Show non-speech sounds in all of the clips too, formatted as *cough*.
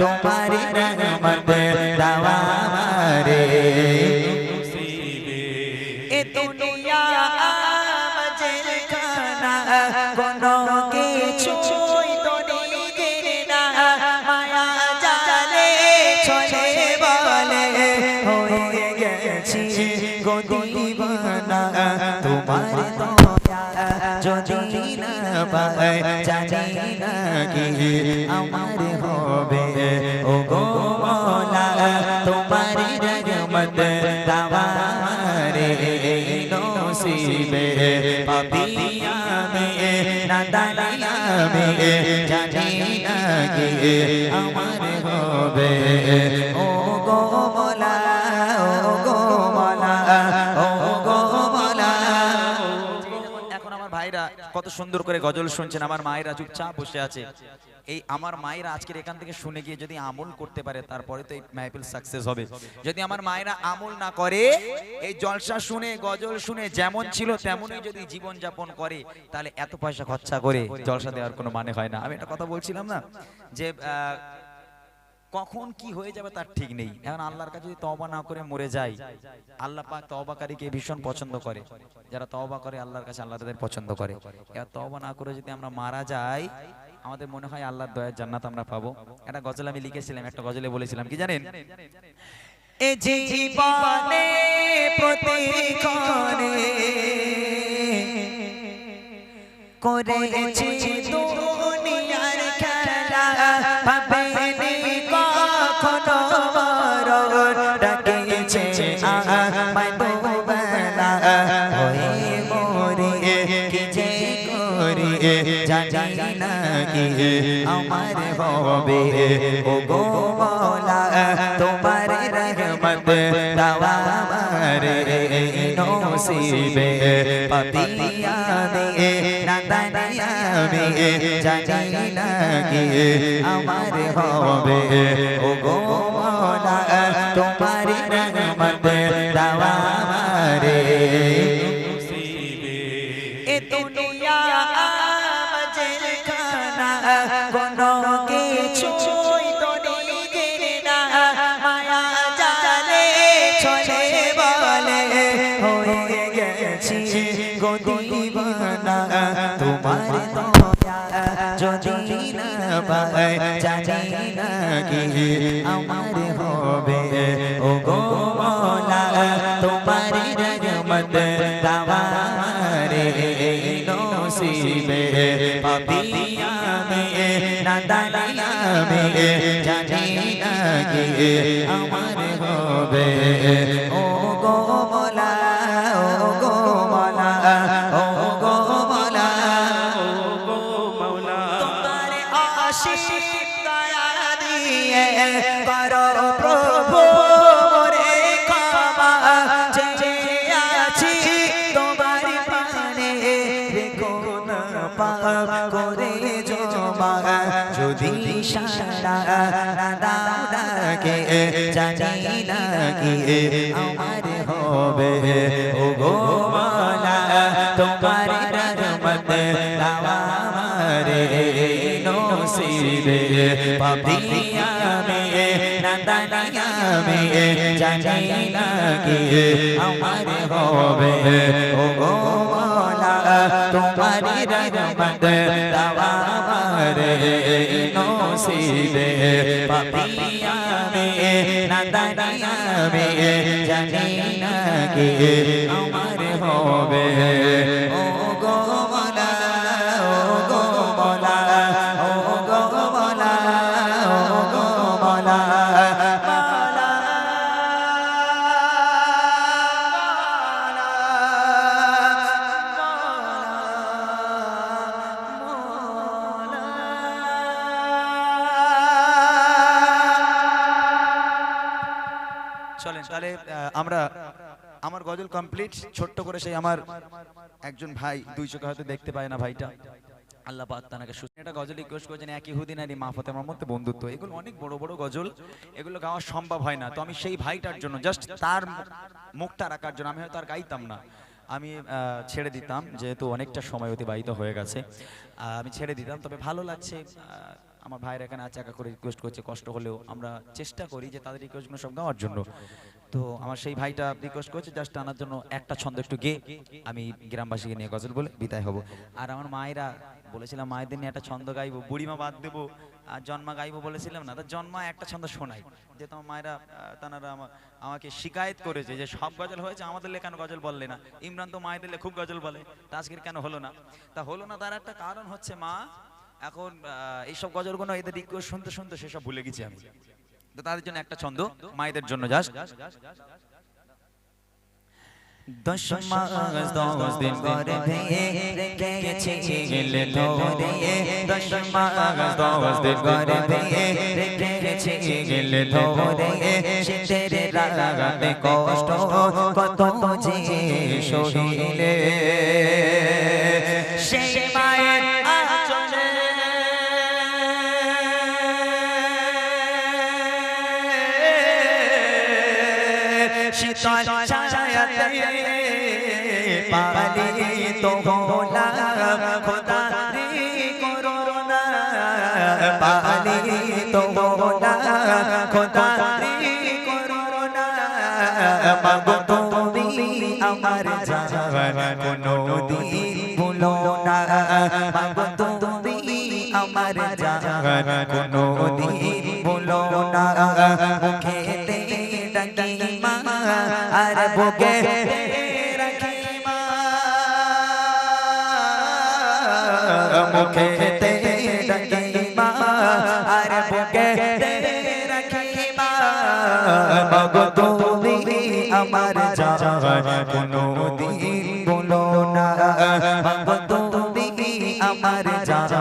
তোমার রহমত দাওয়া মারে এ দুনিয়া মজের খানা কোনো কিছুই তো নিজের না মায়া জালে চলে বলে হয়ে গেছি গদিবানা তোমার দয়া যদি না পাই জানি না কি আমার হবে ও গো মৌলা তোমার রহমত দাওয়া নসিবে পাপিয়া মে নাদানিয়া মে জানি না কি আমার হবে কত সুন্দর করে গজল শুনছেন, আমার মায়েরা চুপচাপ বসে আছে। এই আমার মায়েরা আজকের এখান থেকে শুনে গিয়ে যদি আমল করতে পারে, তারপরে তো এই মাহফিল সাকসেস হবে। যদি আমার মায়েরা আমল না করে, এই জলসা শুনে, গজল শুনে যেমন ছিল, তেমনই যদি জীবন যাপন করে, তাহলে এত পয়সা খরচা করে জলসা দেওয়ার কোনো মানে হয় না। আমি একটা কথা বলছিলাম না, যে কখন কি হয়ে যাবে তার ঠিক নেই। এখন আল্লাহর কাছে যদি তওবা না করে মরে যায় আল্লাহ পাক তওবাকারীকে ভীষণ পছন্দ করে। যারা তওবা করে, আল্লাহর কাছে আল্লাহ তাদের পছন্দ করে। এবার তওবা না করে যদি আমরা মারা যাই, আমাদের মনে হয় আল্লাহর দয়ার জান্নাত আমরা পাবো। একটা গজল আমি লিখেছিলাম, একটা গজলে বলেছিলাম, কি জানেন? এ জীবনে প্রতিক্ষণে করেছি না আমার হবে ও গো মৌলা তোমার রহমত দাওয়া মারে নসিবে। পাপিয়া মে নাদানিয়া মে জানি না আমার হবে ও গো মৌলা তোমার তোমার দয়া যদি না পাই জানি না কি আমার হবে ও গো মৌলা তোমার রহমত দাওয়া নসিবে পাপিয়া মে নাদানিয়া মে জানি না কি আমার হবে দাও ডাকে জানি না কি আমার হবে। ও গো মালা, তোমার রহমত দাওয়া মারে নসিবে পাপিয়া আমার নসিবে পাপিয়া মে নাদানিয়া মে জানি না কে আমার হবে চলেন, তাহলে আমরা, আমার গজল কমপ্লিট ছোট্ট করে সেই আমার একজন ভাই, দুই চোখে হয়তো দেখতে পায় না ভাইটা। আল্লাহ পাক তাকে সুস্থ এটা গজল রিকোয়েস্ট করেছেন, এক ইহুদিন আর মাহফতে আমার মধ্যে বন্ধুত্ব। এগুলো অনেক বড় বড় গজল, এগুলো গাওয়া সম্ভব হয় না। তো আমি সেই ভাইটার জন্য জাস্ট তার মুখটা রাখার জন্য, আমি হয়তো আর গাইতাম না। আমি ছেড়ে দিতাম, যেহেতু অনেকটা সময় অতিবাহিত হয়ে গেছে। আমি ছেড়ে দিতাম, তবে ভালো লাগছে। আমার ভাইয়ের এখানে আছে, একা করে রিকোয়েস্ট করছে, কষ্ট হলেও আমরা চেষ্টা করি যে তাদের রিকোয়েস্টগুলো সব গাওয়ার জন্য। তো আমার সেই ভাইটা রিকোয়েস্ট করছে জাস্ট আনার জন্য একটা ছন্দ একটু গে আমি গ্রামবাসীকে নিয়ে গজল বলে বিদায় হব। আর আমার মায়েরা বলেছিলাম, মায়েদের নিয়ে একটা ছন্দ গাইবো, বুড়িমা বাদ দেবো, আর জন্মা গাইবো বলেছিলাম না, তা জন্মা একটা ছন্দ শোনাই। যে তোমার মায়েরা তানারা আমা- আমাকে শিকায়ত করেছে যে সব গজল হয়েছে, আমাদের কেন গজল বললে না। ইমরান তো মায়েদের খুব গজল বলে, তা আজকের কেন হলো না? তা হলো না তার একটা কারণ হচ্ছে মা এখন এইসব গজলগুলো এদের রিকোয়েস্ট শুনতে শুনতে সেসব ভুলে গেছি আমি। তো তাদের জন্য একটা ছন্দ, মায়েদের জন্য জাস্ট। দশ মাস, দশ দিন করে ভেঙে রেখেছি গেলে ধরে। দশ মাস, দশ দিন করে ভেঙে রেখেছি গেলে ধরে। শীতের রাগাতে কষ্ট, কত যে সহিলে পালিত হলাম খোদা রে করুণা। পালিত হলাম খোদা রে করুণা। মাগো তুমি আমার জান কোনো দিন ভুলো না। মাগো তুমি আমার জান কোনো দিন ভুলো না। মুখেতে ডাকি মা আর বুকে মুখেতে ডাকি মা আর বুকে রাখি মা মাগো তুমি আমার জান কোনো দিন বলো না। মাগো তুমি আমার জান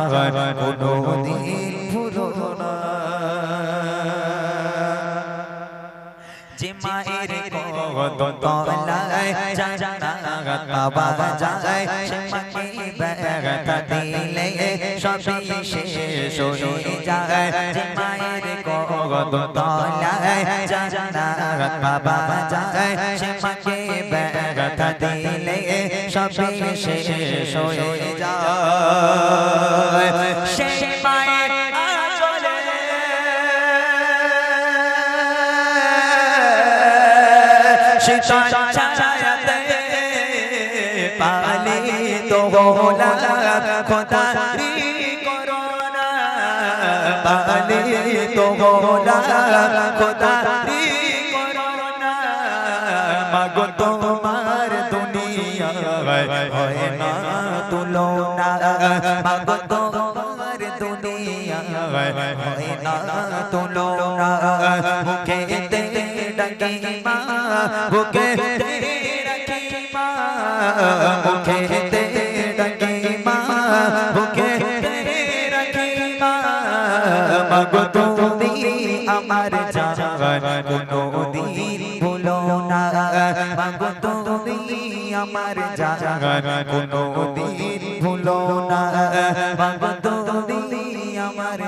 কোনো দিন ভুলো না। যে মায়ের কদতলায় জানা বাবা যায় সে ব্যথা দিলে সবই শেষ হয়ে যায় যে মায়ের কদতলায় জানা বাবা যায় সে মাকে ব্যথা দিলে সবই শেষ হয়ে যায় সে মায়ের আঁচলে শীতল পালিত হলাম খোদা রে করুণা পালিত হলাম খোদা রে করুণা মাগো তোমার দুনিয়া হয় না তুলনা। মাগো তোমার দুনিয়া হয় না তুলনা। মুখে তে ডাকি মা বুকে তে রাখি মা মুখে তে মাগো তুমি আমার জান কোনো দিন ভুলো না। মাগো তুমি আমার জান কোনো দিন ভুলো না। মাগো তুমি আমার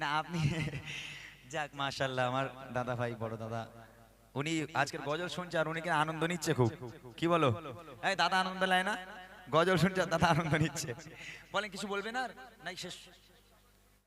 না আপনি *laughs* যাক মাশাল্লাহ আমার দাদা ভাই বড় দাদা। উনি আজকের গজল শুনছে আর উনি আনন্দ নিচ্ছে খুব। কি বলো? এই দাদা আনন্দ নেয় না? গজল শুনছে দাদা আনন্দ নিচ্ছে। বলেন কিছু বলবেন আর? নাই শেষ।